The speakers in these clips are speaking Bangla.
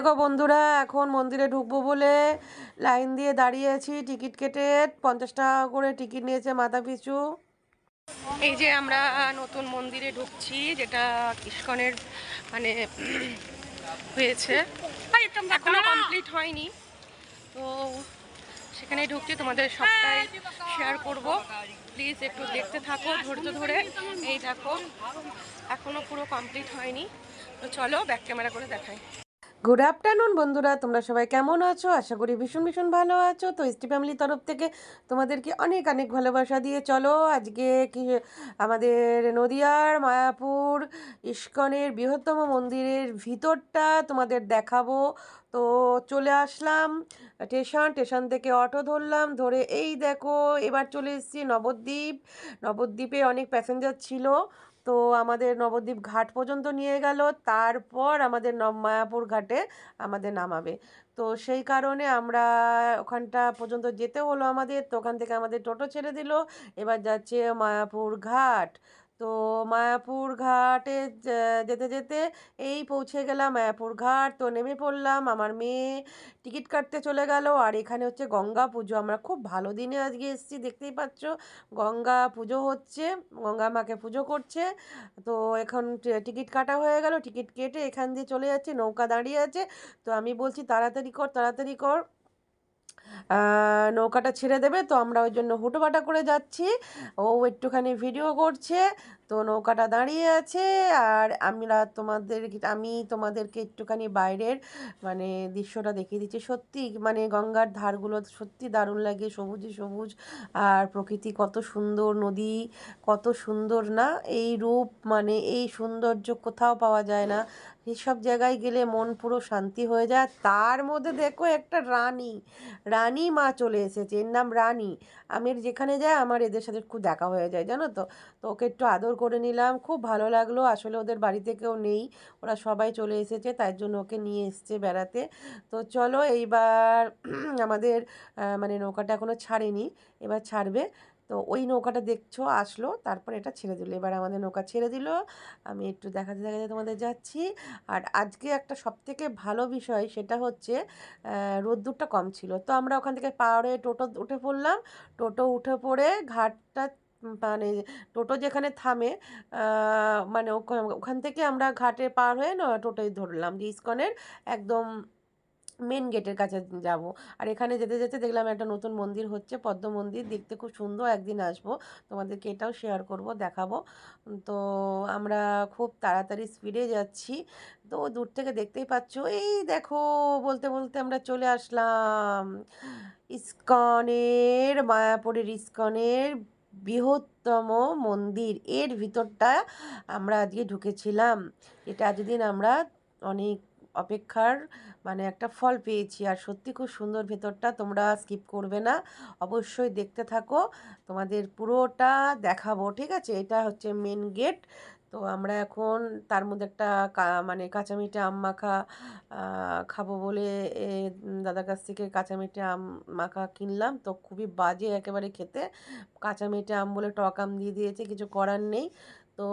দেখো বন্ধুরা এখন মন্দিরে ঢুকবো বলে লাইন দিয়ে দাঁড়িয়ে আছি টিকিট কেটে পঞ্চাশ টাকা করে টিকিট নিয়েছে মাথা পিছু। এই যে আমরা নতুন মন্দিরে ঢুকছি যেটা ইস্কনের মানে হয়েছে। এখনও কমপ্লিট হয়নি। তো সেখানে ঢুকছি তোমাদের সবটাই শেয়ার করব। প্লিজ একটু দেখতে থাকো ধৈর্য ধরে। এই দেখো এখনও পুরো কমপ্লিট হয়নি। তো চলো ব্যাক ক্যামেরা করে দেখাই। গুড আফটারনুন বন্ধুরা। তোমরা সবাই কেমন আছো? আশা করি ভীষণ ভীষণ ভালো আছো। তো এসটি ফ্যামিলির তরফ থেকে তোমাদেরকে অনেক অনেক ভালোবাসা দিয়ে চলো। আজকে কি আমাদের নদিয়ার, মায়াপুর, ইস্কনের বৃহত্তম মন্দিরের ভিতরটা তোমাদের দেখাবো। তো চলে আসলাম স্টেশন। স্টেশন থেকে অটো ধরলাম। ধরে এই দেখো, এবার চলে এসেছি নবদ্বীপ। নবদ্বীপে অনেক প্যাসেঞ্জার ছিল। তো আমাদের নবদ্বীপ ঘাট পর্যন্ত নিয়ে গেল। তারপর আমাদের মায়াপুর ঘাটে আমাদের নামাবে। তো সেই কারণে আমরা ওখানটা পর্যন্ত যেতে হলো আমাদের। তো ওখান থেকে আমাদের টোটো ছেড়ে দিল। এবার যাচ্ছে মায়াপুর ঘাট। তো মায়াপুর ঘাটে যেতে যেতে এই পৌঁছে গেলাম মায়াপুর ঘাট। তো নেমে পড়লাম, আমার মেয়ে টিকিট কাটতে চলে গেল। আর এখানে হচ্ছে গঙ্গা পুজো। আমরা খুব ভালো দিনে আজকে এসেছি, দেখতেই পাচ্ছ। গঙ্গা পুজো হচ্ছে, গঙ্গা মাকে পুজো করছে। তো এখন টিকিট কাটা হয়ে গেল। টিকিট কেটে এখান দিয়ে চলে যাচ্ছে, নৌকা দাঁড়িয়ে আছে। তো আমি বলছি, তাড়াতাড়ি কর তাড়াতাড়ি কর। নৌকাটা ছেড়ে দেবে, তো আমরা ওই জন্য হুটোপাটা করে যাচ্ছি। ও একটুখানি ভিডিও করছে, তো নৌকাটা দাঁড়িয়ে আছে, আর আমরা তোমাদের, আমি তোমাদেরকে একটুখানি বাইরের মানে দৃশ্যটা দেখিয়ে দিচ্ছি। সত্যি মানে গঙ্গার ধারগুলো সত্যি দারুণ লাগে, সবুজে সবুজ, আর প্রকৃতি কত সুন্দর, নদী কত সুন্দর না? এই রূপ মানে এই সৌন্দর্য কোথাও পাওয়া যায় না। এইসব জায়গায় গেলে মন পুরো শান্তি হয়ে যায়। তার মধ্যে দেখো একটা রানী। রানী মা চলে এসেছে। এর নাম রানী। আমি যেখানে যাই আমার এদের সাথে খুব দেখা হয়ে যায়, জানো তো? তো ওকে একটু আদর করে নিলাম। খুব ভালো লাগল। আসলে ওদের বাড়িতে কেউ নেই। ওরা সবাই চলে এসেছে, তাই জন্য ওকে নিয়ে এসছে বেড়াতে। তো চলো এইবার আমাদের মানে নৌকাটা এখনও ছাড়েনি। এবার ছাড়বে। তো ওই নৌকাটা দেখছ, আসলো, তারপর এটা ছেড়ে দিল। এবার আমাদের নৌকা ছেড়ে দিল। আমি একটু দেখাতে দেখাতে তোমাদের যাচ্ছি। আর আজকে একটা সবথেকে ভালো বিষয় সেটা হচ্ছে রোদ্দুরটা কম ছিল। তো আমরা ওখান থেকে পাহাড়ে টোটো উঠে পড়লাম। টোটো উঠে পড়ে ঘাটটা মানে টোটো যেখানে থামে মানে ওখা- ওখান থেকে আমরা ঘাটে পার হয়ে না টোটোই ধরলাম। যে ইস্কনের একদম মেন গেটের কাছে যাব। আর এখানে যেতে যেতে দেখলাম একটা নতুন মন্দির হচ্ছে, পদ্ম মন্দির। দেখতে খুব সুন্দর, একদিন আসব। তোমাদেরকে এটাও শেয়ার করব, দেখাবো। তো আমরা খুব তাড়াতাড়ি স্পিডে যাচ্ছি। তো দূর থেকে দেখতেই পাচ্ছ, এই দেখো, বলতে বলতে আমরা চলে আসলাম। ইস্কনের, মায়াপুরের ইস্কনের বৃহত্তম মন্দির। এর ভিতরটা আমরা আজকে ঢুকেছিলাম। এটা এতদিন আমরা অনেক অপেক্ষার মানে একটা ফল পেয়েছি। আর সত্যি খুব সুন্দর ভেতরটা তোমরা স্কিপ করবে না। অবশ্যই দেখতে থাকো। তোমাদের পুরোটা দেখাবো, ঠিক আছে? এটা হচ্ছে মেন গেট তো আমরা এখন তার মধ্যে একটা মানে কাঁচা মিঠে আম মাখা খাব বলে দাদার কাছ থেকে কাঁচা মিঠে আম মাখা কিনলাম। তো খুবই বাজে একেবারে খেতে। কাঁচা মিঠে আম বলে টক আম দিয়ে দিয়েছে, কিছু করার নেই। তো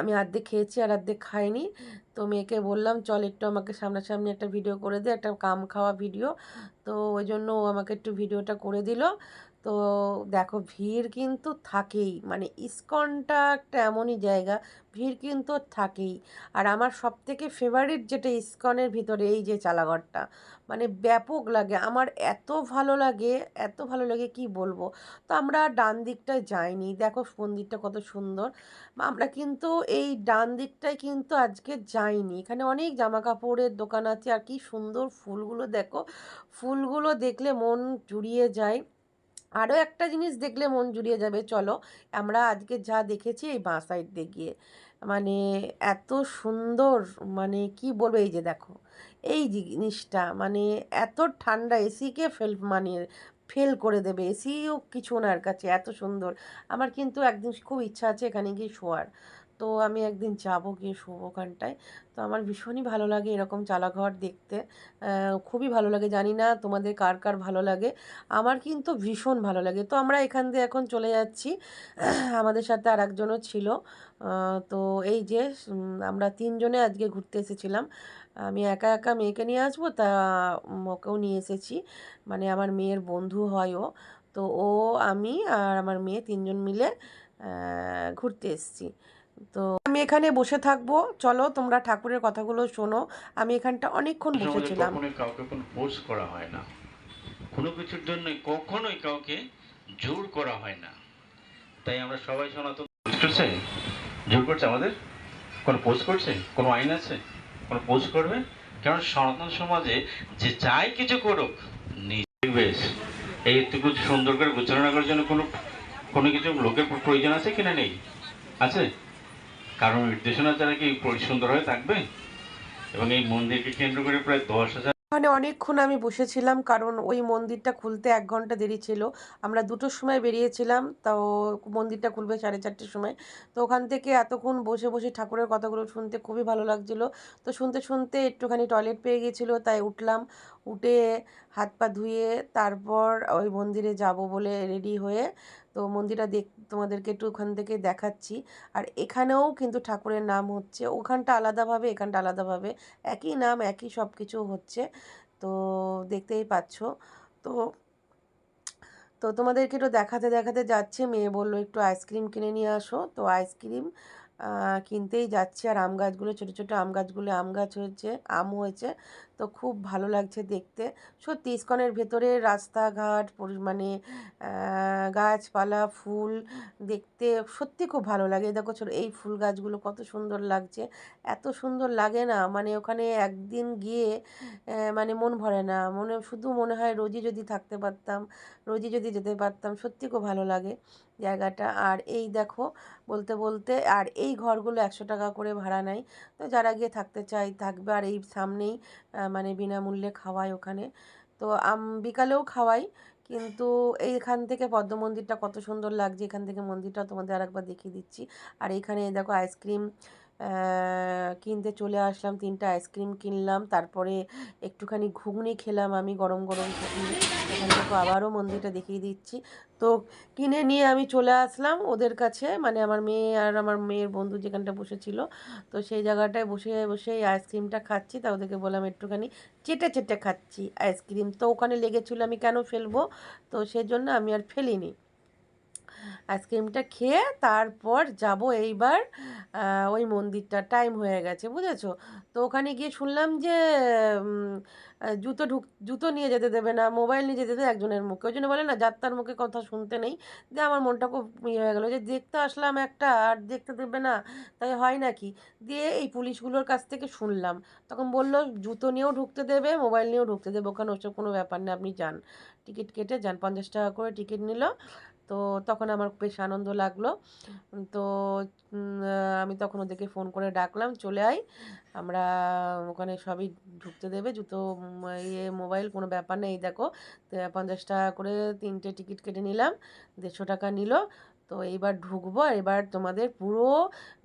আমি অর্ধেক খেয়েছি আর অর্ধেক খাইনি। তো মেয়েকে বললাম, চল একটু আমাকে সামনাসামনি একটা ভিডিও করে দে, একটা কাম খাওয়া ভিডিও তো ওই জন্য ও আমাকে একটু ভিডিওটা করে দিল। তো দেখো ভিড় কিন্তু থাকেই। মানে ইস্কনটা একটা এমনই জায়গা, ভিড় কিন্তু থাকেই। আর আমার সব থেকে ফেভারিট যেটা ইস্কনের ভিতরে এই যে চালাঘরটা মানে ব্যাপক লাগে। আমার এত ভালো লাগে, এত ভালো লাগে কি বলব? তো আমরা ডান দিকটায় যাইনি। দেখো মন্দিরটা কত সুন্দর। আমরা কিন্তু এই ডান দিকটায় কিন্তু আজকে যাইনি। এখানে অনেক জামা কাপড়ের দোকান আছে। আর কি সুন্দর ফুলগুলো দেখো। ফুলগুলো দেখলে মন জুড়িয়ে যায়। আরও একটা জিনিস দেখলে মন জুড়িয়ে যাবে, চলো আমরা আজকে যা দেখেছি এই বাঁ সাইড দিয়ে গিয়ে। মানে এত সুন্দর মানে কি বলব, এই যে দেখো, এই জিনিসটা মানে এত ঠান্ডা এসিকে ফেল মানে ফেল করে দেবে এসিও কিছু ওনার কাছে, এত সুন্দর। আমার কিন্তু একদিন খুব ইচ্ছা আছে এখানে গিয়ে শোয়ার। তো আমি একদিন যাব গিয়ে শোবো ওখানটায়। তো আমার ভীষণই ভালো লাগে এরকম চালাঘর দেখতে। খুবই ভালো লাগে, জানি না তোমাদের কার কার ভালো লাগে। আমার কিন্তু ভীষণ ভালো লাগে। তো আমরা এখান দিয়ে এখন চলে যাচ্ছি। আমাদের সাথে আর একজনও ছিল তো এই যে আমরা তিনজনে আজকে ঘুরতে এসেছিলাম। আমি একা একা মেয়েকে নিয়ে আসব, তা ওকেও নিয়ে এসেছি। মানে আমার মেয়ের বন্ধু হয় ও। তো ও, আমি আর আমার মেয়ে তিনজন মিলে ঘুরতে এসেছি। তো আমি এখানে বসে থাকব। চলো তোমরা ঠাকুরের কথাগুলো শোনো। আমি এখানটা অনেকক্ষণ বসেছিলাম। কাউকে কোনো ফোর্স করা হয় না। কোনো কিছুর জন্য কখনোই কাউকে জোর করা হয় না। তাই আমরা সবাই সনাতন করছে জোর করছে আমাদের? কোনো পোস্ট করছে? কোনো আইন আছে? কোনো পোস্ট করবে? কারণ সনাতন সমাজে যে চাই কিছু করুক নিজে বেশ। এইটুকু সুন্দর করে গোচারণা করার জন্য কোনো কোনো কিছু লোকের প্রয়োজন আছে কিনা নেই? আছে? কারণ নির্দেশনা ছাড়া কি সুন্দর হয়ে থাকবে? এবং এই মন্দিরকে কেন্দ্র করে প্রায় দশ হাজার ওখানে অনেকক্ষণ আমি বসেছিলাম, কারণ ওই মন্দিরটা খুলতে এক ঘণ্টা দেরি ছিল। আমরা দুটোর সময় বেরিয়েছিলাম, তো মন্দিরটা খুলবে সাড়ে চারটের সময়। তো ওখান থেকে এতক্ষণ বসে বসে ঠাকুরের কথাগুলো শুনতে খুবই ভালো লাগছিল। তো শুনতে শুনতে একটুখানি টয়লেট পেয়ে গিয়েছিল, তাই উঠলাম। উঠে হাত পা ধুয়ে তারপর ওই মন্দিরে যাব বলে রেডি হয়ে তো মন্দিরটা দেখ, তোমাদেরকে একটু ওখান থেকে দেখাচ্ছি। আর এখানেও কিন্তু ঠাকুরের নাম হচ্ছে, ওখানটা আলাদাভাবে, এখানটা আলাদাভাবে একই নাম, একই সব কিছু হচ্ছে। তো দেখতেই পাচ্ছ। তো তো তোমাদেরকে একটু দেখাতে দেখাতে যাচ্ছে। মেয়ে বলল একটু আইসক্রিম কিনে নিয়ে আসো। তো আইসক্রিম কিনতেই যাচ্ছি। আর আম গাছগুলো, ছোটো ছোটো আম গাছগুলো, আম গাছ হয়েছে, আম হয়েছে। তো খুব ভালো লাগছে দেখতে। সত্যি ইস্কনের ভেতরে রাস্তাঘাট মানে গাছপালা, ফুল দেখতে সত্যি খুব ভালো লাগে। দেখো ছোটো, এই ফুল গাছগুলো কত সুন্দর লাগছে। এত সুন্দর লাগে না মানে ওখানে একদিন গিয়ে মানে মন ভরে না। মনে, শুধু মনে হয় রোজই যদি থাকতে পারতাম, রোজই যদি যেতে পারতাম, সত্যি খুব ভালো লাগে জায়গাটা। আর এই দেখো, বলতে বলতে, আর এই ঘরগুলো একশো টাকা করে ভাড়া নেয়। তো যারা গিয়ে থাকতে চায়, থাকবে। আর এই সামনেই মানে বিনামূল্যে খাওয়াই ওখানে। তো, আম, বিকালেও খাওয়াই। কিন্তু এইখান থেকে পদ্ম মন্দিরটা কত সুন্দর লাগছে। এখান থেকে মন্দিরটা তোমাদের আরেকবার দেখিয়ে দিচ্ছি। আর এখানে দেখো আইসক্রিম কিনতে চলে আসলাম, তিনটা আইসক্রিম কিনলাম, তারপরে একটুখানি ঘুগনি খেলাম আমি গরম গরম এখান থেকে আবারও মন্দিরটা দেখিয়ে দিচ্ছি। তো কিনে নিয়ে আমি চলে আসলাম ওদের কাছে মানে আমার মেয়ে আর আমার মেয়ের বন্ধু যেখানটা বসেছিল, তো সেই জায়গাটায় বসে বসে আইসক্রিমটা খাচ্ছি। তা ওদেরকে বললাম একটুখানি চেটে চেটে খাচ্ছি আইসক্রিম তো ওখানে লেগেছিলো আমি কেন ফেলব? তো সেজন্য আমি আর ফেলিনি। আইসক্রিমটা খেয়ে তারপর যাব এইবার ওই মন্দিরটা। টাইম হয়ে গেছে, বুঝেছ? তো ওখানে গিয়ে শুনলাম যে জুতো ঢুক, জুতো নিয়ে যেতে দেবে না, মোবাইল নিয়ে যেতে দেবে একজনের মুখে। ওই জন্য বলে, না, যাত্রার মুখে কথা শুনতে নেই। যে আমার মনটা খুব ইয়ে হয়ে গেলো যে, দেখতে আসলাম একটা, আর দেখতে দেবে না, তাই হয় নাকি দিয়ে এই পুলিশগুলোর কাছ থেকে শুনলাম। তখন বলল, জুতো নিয়েও ঢুকতে দেবে, মোবাইল নিয়েও ঢুকতে দেবে, ওখানে ওসব কোনো ব্যাপার না আপনি যান। টিকিট কেটে যান, পঞ্চাশ টাকা করে টিকিট নিল। তো তখন আমার বেশ আনন্দ লাগল। তো আমি তখন ওদেরকে ফোন করে ডাকলাম চলে আয় আমরা ওখানে সবই ঢুকতে দেবে জুতো ইয়ে মোবাইল কোনো ব্যাপার নেই দেখো। তো পঞ্চাশ টাকা করে তিনটে টিকিট কেটে নিলাম দেড়শো টাকা নিল। তো এইবার ঢুকবো এবার তোমাদের পুরো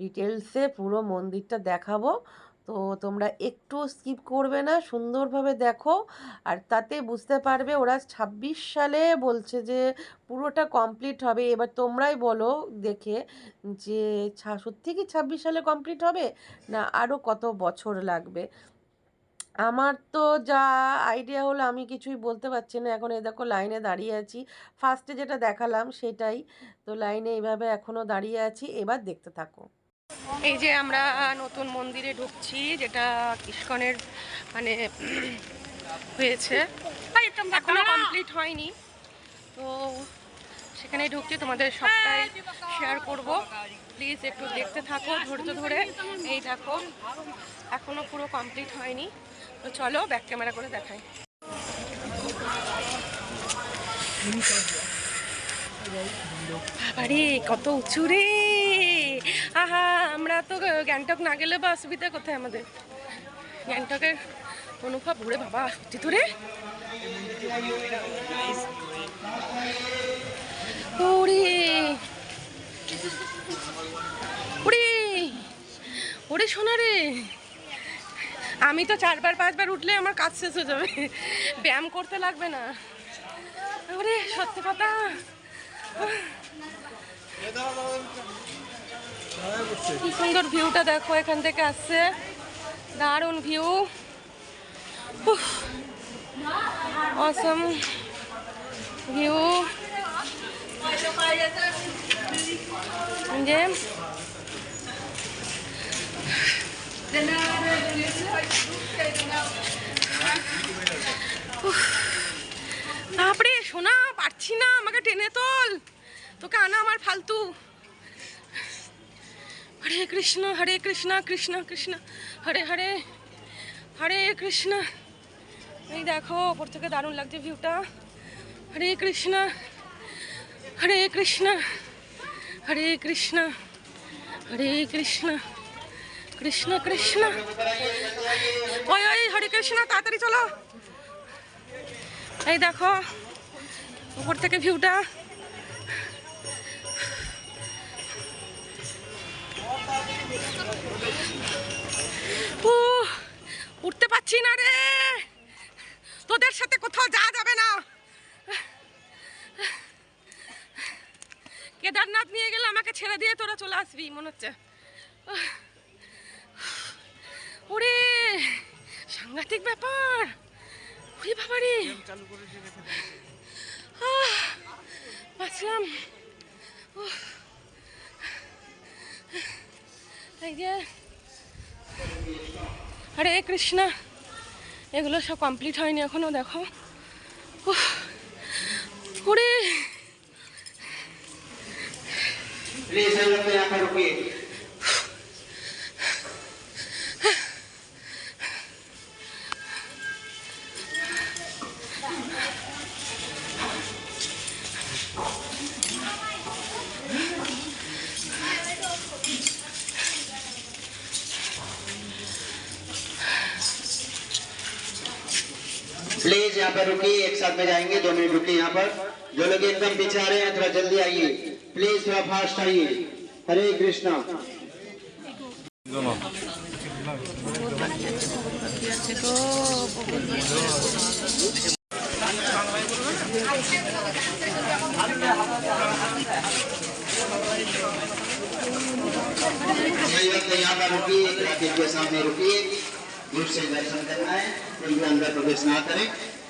ডিটেলসে পুরো মন্দিরটা দেখাবো। তো তোমরা একটু স্কিপ করবে না, সুন্দরভাবে দেখো। আর তাতে বুঝতে পারবে ওরা ছাব্বিশ সালে বলছে যে পুরোটা কমপ্লিট হবে। এবার তোমরাই বলো দেখে যে সত্যি কি ছাব্বিশ সালে কমপ্লিট হবে না আরও কত বছর লাগবে? আমার তো যা আইডিয়া হলো আমি কিছুই বলতে পারছি না। এখন এই দেখো লাইনে দাঁড়িয়ে আছি। ফার্স্টে যেটা দেখালাম সেটাই। তো লাইনে এইভাবে এখনও দাঁড়িয়ে আছি। এবার দেখতে থাকো। এই যে আমরা নতুন মন্দিরে ঢুকছি যেটা ইস্কনের মানে হয়েছে। এখনও কমপ্লিট হয়নি। তো সেখানে ঢুকছি তোমাদের সবটাই শেয়ার করব। প্লিজ একটু দেখতে থাকো ধৈর্য ধরে। এই দেখো এখনও পুরো কমপ্লিট হয়নি। তো চলো ব্যাক ক্যামেরা করে দেখাই। বাবারে কত উঁচু রে! আহা, আমরা তো গ্যাংটক না গেলে বা অসুবিধা কোথায় আমাদের? গ্যাংটকের অনুভব, ওরে বাবা উঠি তো রে। ওরে। ওরে। শোনা রে। আমি তো চারবার, পাঁচবার উঠলে আমার কাজ শেষ হয়ে যাবে। ব্যায়াম করতে লাগবে না। সত্যি কথা। কি সুন্দর ভিউটা দেখো, এখান থেকে আসছে। দারুণ ভিউ অসম ভিউ যে তারপরে শোনা পারছি না, আমাকে টেনে তোল। তোকে আনা আমার ফালতু। হরে কৃষ্ণ হরে কৃষ্ণ কৃষ্ণ কৃষ্ণ, হরে হরে হরে কৃষ্ণ। এই দেখো, ওপর থেকে দারুণ লাগছে ভিউটা হরে কৃষ্ণ হরে কৃষ্ণ হরে কৃষ্ণ হরে কৃষ্ণ কৃষ্ণ কৃষ্ণ। ওই ওই, হরে কৃষ্ণ, তাড়াতাড়ি চলো। এই দেখো উপর থেকে ভিউটা উঠতে পারছি না রে। তোদের সাথে কোথাও যাওয়া যাবে না। কেদারনাথ নিয়ে গেলে আমাকে ছেড়ে দিয়ে তোরা চলে আসবি মনে হচ্ছে। ওরে সাংঘাতিক ব্যাপার। ওরে বাবারে আহ, বাঁচলাম। এই যে হরে কৃষ্ণা এগুলো সব কমপ্লিট হয়নি এখনও দেখো। ওরে प्लीज़ यहाँ पर रुकिए, एक साथ में जाएँगे, दो मिनट रुकिए यहाँ पर। जो लोग एकदम पीछे आ रहे हैं, थोड़ा जल्दी आइए। प्लीज़ थोड़ा फास्ट आइए। हरे कृष्णा। वक्त यहाँ पर रुकिए के सामने रुकिए। दूर से दर्शन करना है भी अंदर प्रवेश ना करें।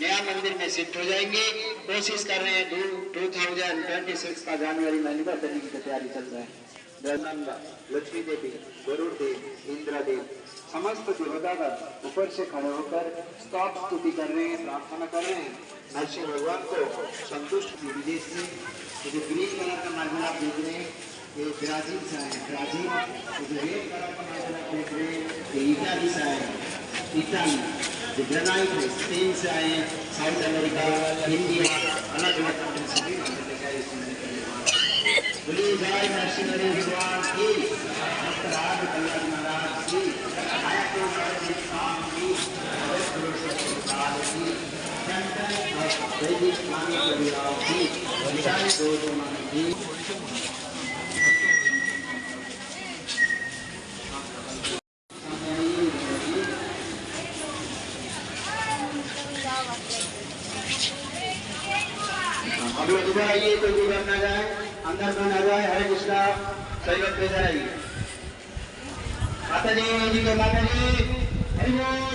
नया मंदिर में शिफ्ट हो जाएँगे। कोशिश कर रहे हैं टू थाउज़ेंड ट्वेंटी सिक्स का जनवरी महीने में तरीके की तैयारी चल रहा है। लक्ष्मी देवी, गरुड़ देव, इंद्र देव, समस्त देवतागण ऊपर से खड़े होकर स्तोत्र स्तुति कर रहे हैं, प्रार्थना कर रहे हैं। नरसिंह भगवान को संतुष्ट विदेश ये जो ग्रीन कलर का मार्बल आप देख रहे हैं। ये ब्राज़ील से आए ब्राज़ील जो रेड कलर का मार्बल आप देख रहे हैं। ये इटाली से आए इटाली ग्रेनाइट है स्पेन से आए हैं साउथ अमेरिका, इंडिया अलग अलग कंट्री से भी बोलिए, जय नरसिंह भगवान की। भक्तराज कल्याण महाराज की। वैदिक स्वामी कविराव की विचार दो मानव जी सही वक्त पे इधर आइए माता जी जी के माता जी हरि बोल।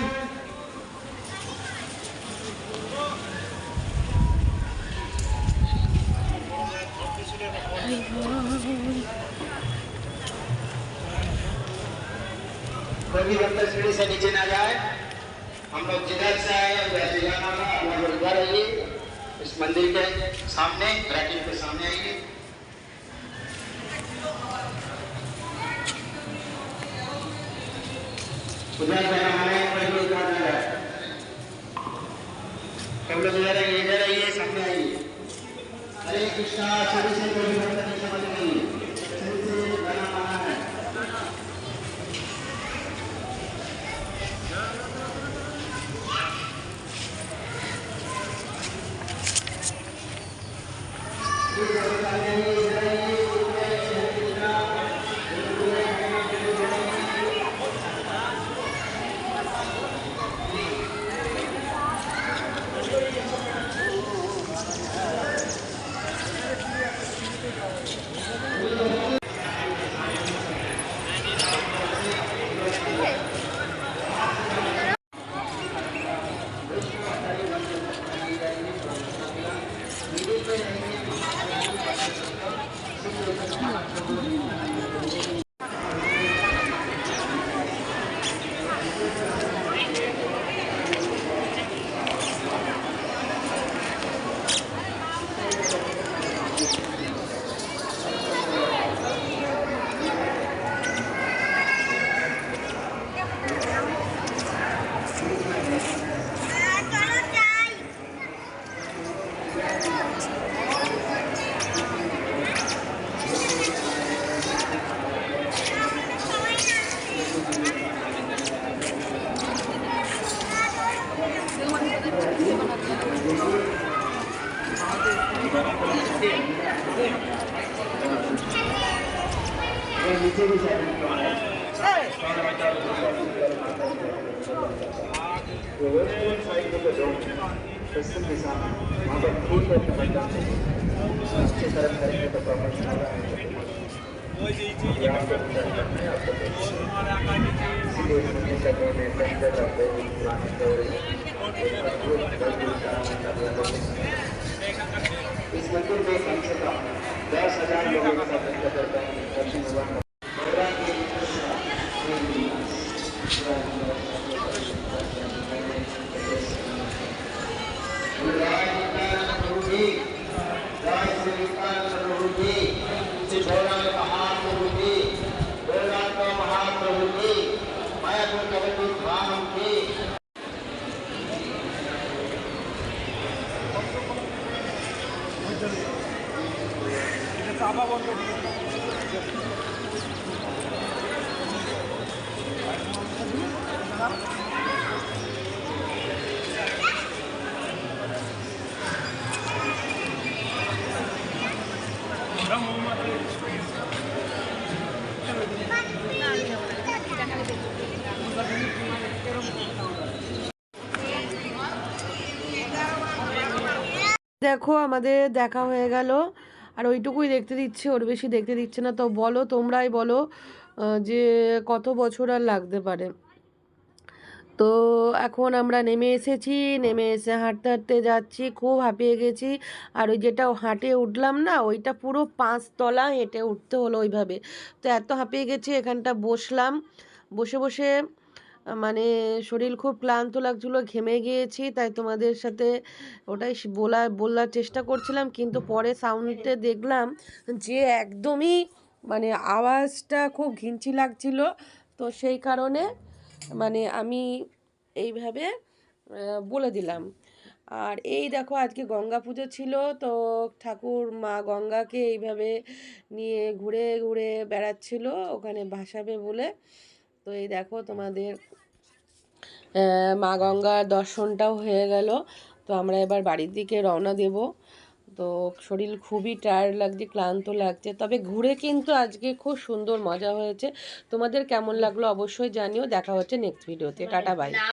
कोई भक्त सीढ़ी से नीचे ना जाए, हम लोग जिधर से आए, वैसे जाना हम लोग इधर आइए। इस मंदिर के सामने ब्रैकेट के सामने आइए। उधर जाना है कोई भी उधर ना जाए सब लोग इधर आइए इधर आइए, सामने आइए। हरे कृष्णा सीढ़ी से इस मंदिर का नाम है संजय रखते पुराने दौर इस मंदिर में कम से कम दस हजार लोगों का दर्शन करता है দেখো আমাদের দেখা হয়ে গেল। আর ওইটুকুই দেখতে দিচ্ছে, ওর বেশি দেখতে দিচ্ছে না। তো বলো, তোমরাই বলো যে কত বছর আর লাগতে পারে। তো এখন আমরা নেমে এসেছি, নেমে এসে হাঁটতে হাঁটতে যাচ্ছি, খুব হাঁপিয়ে গেছি। আর ওই যেটা হাঁটে উঠলাম না, ওইটা পুরো পাঁচতলা হেঁটে উঠতে হলো ওইভাবে। তো এত হাঁপিয়ে গেছি, এখানটা বসলাম। বসে বসে মানে শরীর খুব ক্লান্ত লাগছিল, ঘেমে গিয়েছি, তাই তোমাদের সাথে ওটাই স- বলা বলার চেষ্টা করছিলাম। কিন্তু পরে সাউন্ডে দেখলাম যে একদমই মানে আওয়াজটা খুব ঘিঞ্চি লাগছিল। তো সেই কারণে মানে আমি এইভাবে বলে দিলাম। আর এই দেখো আজকে গঙ্গা পুজো ছিল, তো ঠাকুর মা গঙ্গাকে এইভাবে নিয়ে ঘুরে ঘুরে বেড়াচ্ছিল, ওখানে ভাসাবে বলে। তো এই দেখো তোমাদের মা গঙ্গার দর্শনটাও হয়ে গেল। তো আমরা এবার বাড়ির দিকে রওনা দেব। তো শরীর খুবই টায়ার্ড লাগছে, ক্লান্ত লাগছে। তবে ঘুরে কিন্তু আজকে খুব সুন্দর মজা হয়েছে। তোমাদের কেমন লাগল অবশ্যই জানিও। দেখা হচ্ছে নেক্সট ভিডিওতে টাটা বাই